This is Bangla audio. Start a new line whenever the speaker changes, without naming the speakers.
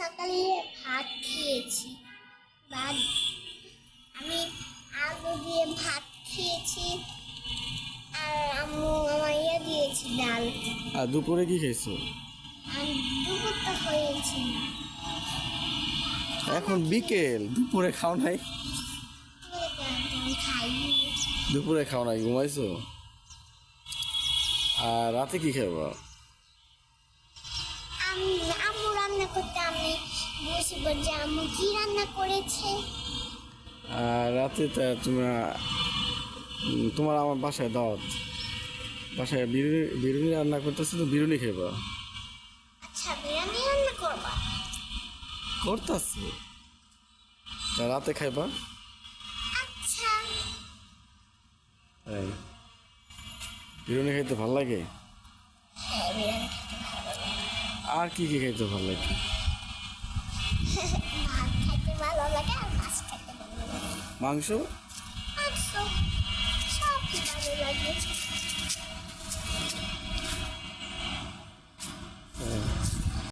সকালে ভাত খেয়েছি। ভাত আমি আলু দিয়ে ভাত খেয়েছি আর আম্মু আমার ইয়ে দিয়েছি ডাল।
আর দুপুরে কি
আর দুপুর তো হয়েছে না।
এখন বিকেল দুপুরে খাও নাই? দুপুরে খাও নাই ঘুমাইছো? আর রাতে কি খাব
করতে আমি আম্মু কি রান্না করেছে?
আর রাতে তা তোমরা তোমার আমার বাসায় দাওয়াত। বাসায় বিরিয়ানি বিরিয়ানি রান্না করতেছে তো বিরিয়ানি খাইবা?
আচ্ছা বিরিয়ানি রান্না করবা?
করতেছে। তা রাতে খাইবা?
আচ্ছা।
তাই বিরিয়ানি খাইতে ভালো লাগে?
হ্যাঁ বিরিয়ানি
আর কি কি খাইতে ভালো লাগে? মাংস?